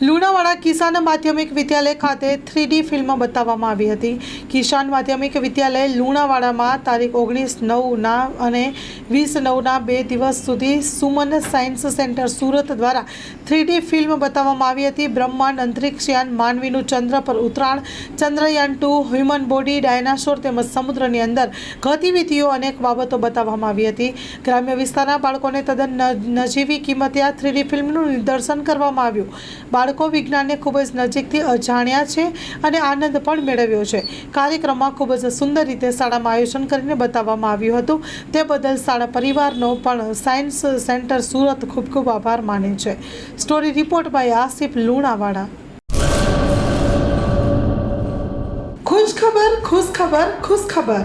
લુણાવાડા કિસાન માધ્યમિક વિદ્યાલય ખાતે three D film બતાવવામાં આવી હતી. કિસાન માધ્યમિક વિદ્યાલય લુણાવાડામાં તારીખ ઓગણીસ નવના અને વીસ નવના બે દિવસ સુધી સુમન સાયન્સ સેન્ટર સુરત દ્વારા થ્રીડી ફિલ્મ બતાવવામાં આવી હતી. બ્રહ્માંડ અંતરિક્ષયાન માનવીનું ચંદ્ર પર ઉતરાણ, Chandrayaan two, human body, dinosaur તેમજ સમુદ્રની અંદર ગતિવિધિઓ અનેક બાબતો બતાવવામાં આવી હતી. ગ્રામ્ય વિસ્તારના બાળકોને તદ્દન નજીવી કિંમતે આ થ્રીડી ફિલ્મનું નિદર્શન કરવામાં આવ્યું. બાળકો વિજ્ઞાનને ખૂબ જ નજીકથી અજાણ્યા છે અને આનંદ પણ મેળવ્યો છે. કાર્યક્રમમાં ખૂબ જ સુંદર રીતે શાળામાં આયોજન કરીને બતાવવામાં આવ્યું હતું. તે બદલ શાળા પરિવારનો પણ સાયન્સ સેન્ટર સુરત ખૂબ ખૂબ આભાર માને છે. Story report by Asif Lunawada. ખુશ ખબર ખુશ ખબર ખુશ ખબર